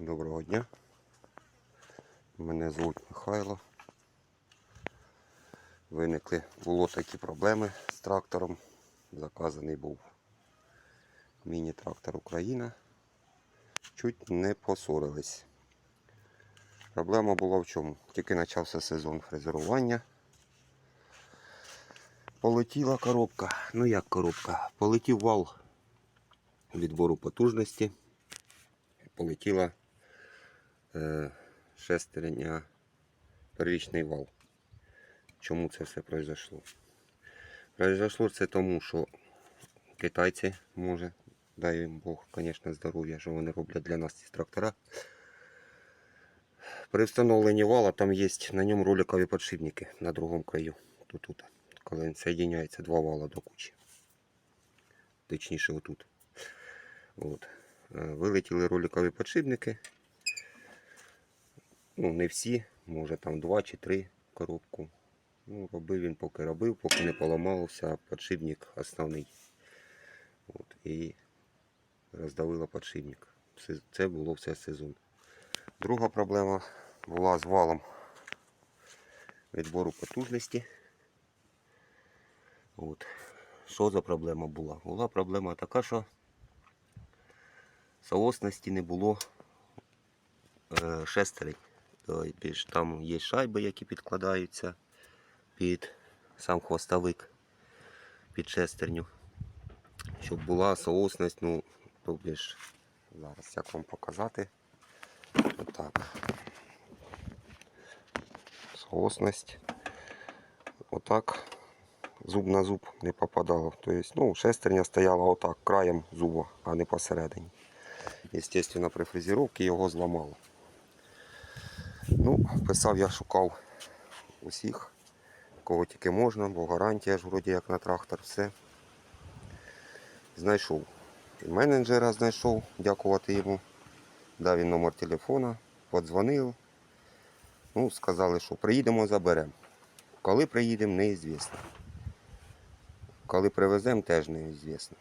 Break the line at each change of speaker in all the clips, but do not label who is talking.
Доброго дня. Мене звуть Михайло. Виникли, було такі проблеми з трактором. Заказаний був міні-трактор Україна. Чуть не посорились. Проблема була в чому? Тільки почався сезон фрезерування. Полетіла коробка. Ну як коробка? Полетів вал відбору потужності. Полетіла шестерня первічний вал. Чому це все произошло? Произошло це тому, що китайці, може, дай їм Бог, звісно, здоров'я, що вони роблять для нас ці трактора. При встановленні вала там є на ньому роликові подшипники на другому краю. Тут, тут коли він два вала до кучі. Точніше отут. От. Е, Вилетіли роликові подшипники. Ну, не всі, може там два чи три коробку. Ну, робив він поки робив, поки не поламався подшипник основний. От, і роздавило подшипник. Це, це було все сезон. Друга проблема була з валом відбору потужності. От. Що за проблема була? Була проблема така, що соосності не було е, шестерень. Там є шайби, які підкладаються під сам хвостовик, під шестерню. Щоб була соосність, ну, тобі ж, зараз як вам показати. Отак. Соосність. Отак. Зуб на зуб не попадало. Тобто, ну, шестерня стояла отак, краєм зуба, а не посередині. Естественно, при фрезеровці його зламало. Ну, писав я, шукав усіх, кого тільки можна, бо гарантія ж вроді як на трактор, все. Знайшов. І менеджера знайшов, дякувати йому. Дав він номер телефона, подзвонив. Ну, сказали, що приїдемо, заберемо. Коли приїдемо, неізвісно. Коли привеземо, теж неізвісно.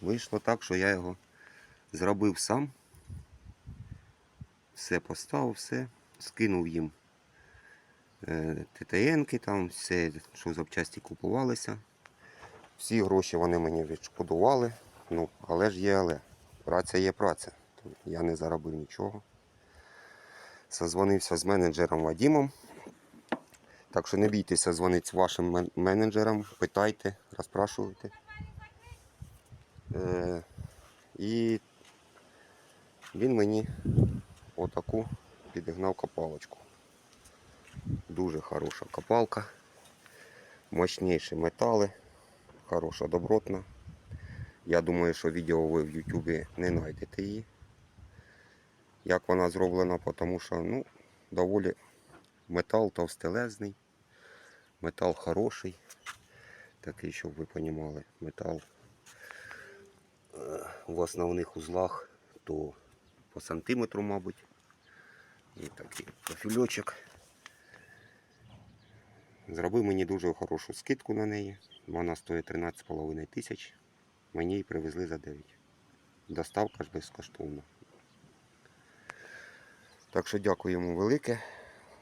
Вийшло так, що я його зробив сам. Все поставив, все, скинув їм е, ТТНки, там, все, що запчасті купувалися. Всі гроші вони мені відшкодували. Ну, але ж є але. Праця є праця. Я не заробив нічого. Созвонився з менеджером Вадімом. Так що не бійтеся дзвонити з вашим менеджером, питайте, розпрашуйте. Е, і він мені отаку підігнав копалочку. Дуже хороша копалка. Мощніші метали, хороша добротна. Я думаю, що відео ви в Ютубі не знайдете її. Як вона зроблена, тому що ну, доволі метал товстелезний, метал хороший. Такий, щоб ви розуміли, метал е, в основних узлах то по сантиметру, мабуть. І такий профільочок. Зробив мені дуже хорошу скидку на неї. Вона стоїть 13,5 тисяч. Мені її привезли за 9. Доставка ж безкоштовна. Так що дякую йому велике,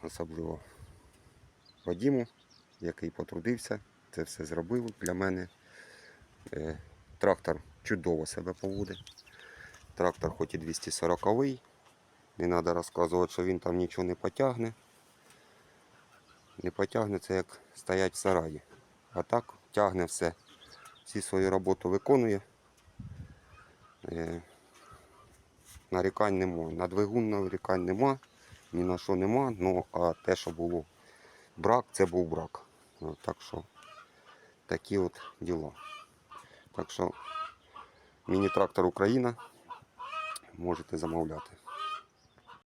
особливо Вадіму, який потрудився, це все зробив для мене. Е, Трактор чудово себе поводить. Трактор хоч і 240-й. Не треба розказувати, що він там нічого не потягне. Не потягне це як стоять в сараї. А так тягне все. Всі свою роботу виконує. Е, нарікань нема. На двигун нарікань нема, ні на що нема. Ну а те, що було брак, це був брак. Так що такі от діла. Так що міні-трактор Україна можете замовляти.